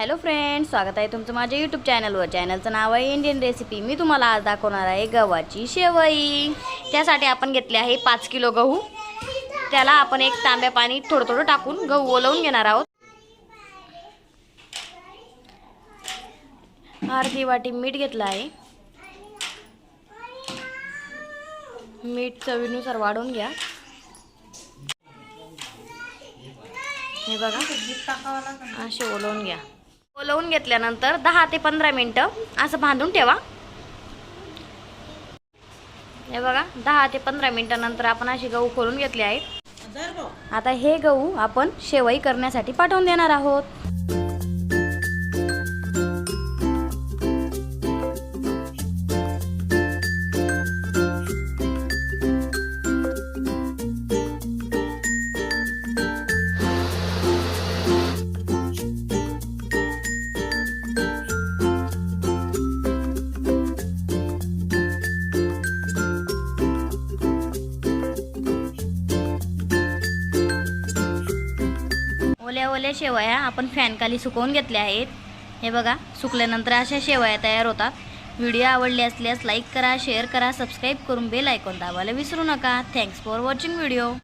Hello friend स्वागत आहे तुमचं माझ्या यूट्यूब चॅनलवर चॅनलचं नाव आहे इंडियन रेसिपी मी तुम्हाला आज दाखवणार आहे गव्हाची शेवई. त्यासाठी आपण घेतले आहे पाच किलो गहू. त्याला आपण एक तांब्या पाणी थोडं थोडं टाकून गहू ओलवून घेणार आहोत. अर्धी वाटी मीठ घेतलं आहे. मीठ चवीनुसार वाढवून घ्या. हे बघा. असे ओलवून घ्या. ओलवून घेतल्यानंतर दहा ते पंधरा मिनटं असं बांधून ठेवा. हे बघा दहा ते पंधरा मिनिटानंतर आपण असे गहू खोलून घेतले आहेत. आता हे गहू आपण शेवई करण्यासाठी पाठवून देणार आहोत. ओल्या ओल्या शेवया आपण फॅनखाली सुकवून घेतल्या आहेत. हे बघा सुकल्यानंतर अशा शेवया तयार होतात. व्हिडिओ आवडले असल्यास लाईक करा शेअर करा सबस्क्राईब करून बेल ऐकून दाबायला विसरू नका. Thanks for watching video